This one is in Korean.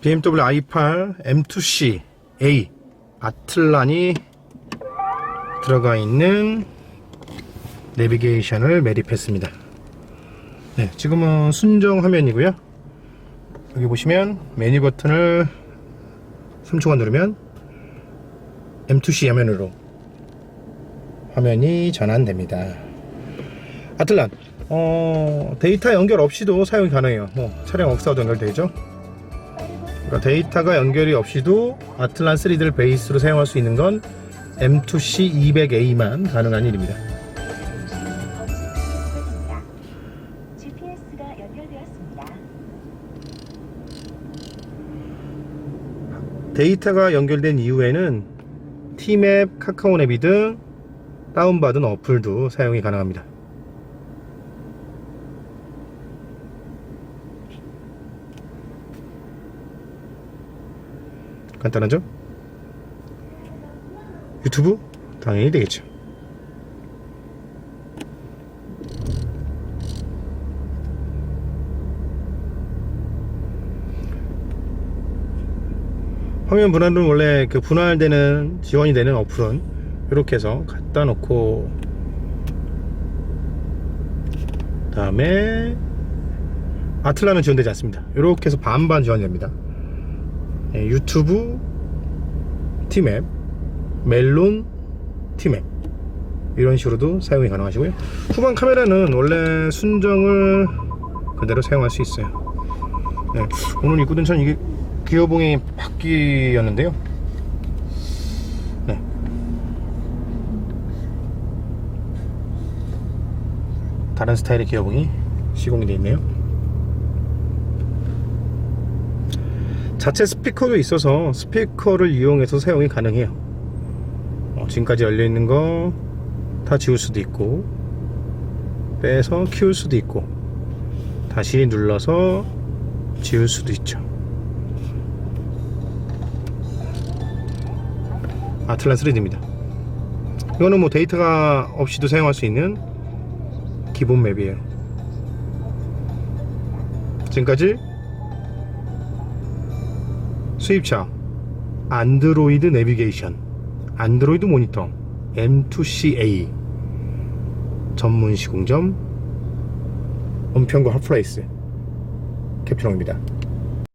BMW i8 M2C A 아틀란이 들어가 있는 내비게이션을 매립했습니다. 네, 지금은 순정 화면이고요. 여기 보시면 메뉴 버튼을 3초간 누르면 M2C 화면으로 화면이 전환됩니다. 아틀란 어, 데이터 연결 없이도 사용이 가능해요. 뭐, 차량 억사도 연결되죠. 그러니까 데이터가 연결이 없이도 아틀란 3D를 베이스로 사용할 수 있는 건 M2C 200A만 가능한 일입니다. 데이터가 연결된 이후에는 T맵, 카카오네비 등 다운받은 어플도 사용이 가능합니다. 간단하죠? 유튜브? 당연히 되겠죠. 화면 분할은 원래 그 분할되는 지원이 되는 어플은 이렇게 해서 갖다 놓고 다음에 아틀라는 지원되지 않습니다. 이렇게 해서 반반 지원됩니다. 예, 유튜브 티맵, 멜론 티맵 이런 식으로도 사용이 가능하시고요. 후방 카메라는 원래 순정을 그대로 사용할 수 있어요. 네, 오늘 입고 든 차는 이게 기어봉이 바퀴였는데요. 네. 다른 스타일의 기어봉이 시공이 되어 있네요. 자체 스피커도 있어서 스피커를 이용해서 사용이 가능해요. 어, 지금까지 열려 있는 거 다 지울 수도 있고 빼서 키울 수도 있고 다시 눌러서 지울 수도 있죠. 아틀란 3D입니다. 이거는 뭐 데이터가 없이도 사용할 수 있는 기본 맵이에요. 지금까지 수입차 안드로이드 내비게이션 안드로이드 모니터 M2CA 전문 시공점 은평구 핫플레이스 캡처롱입니다.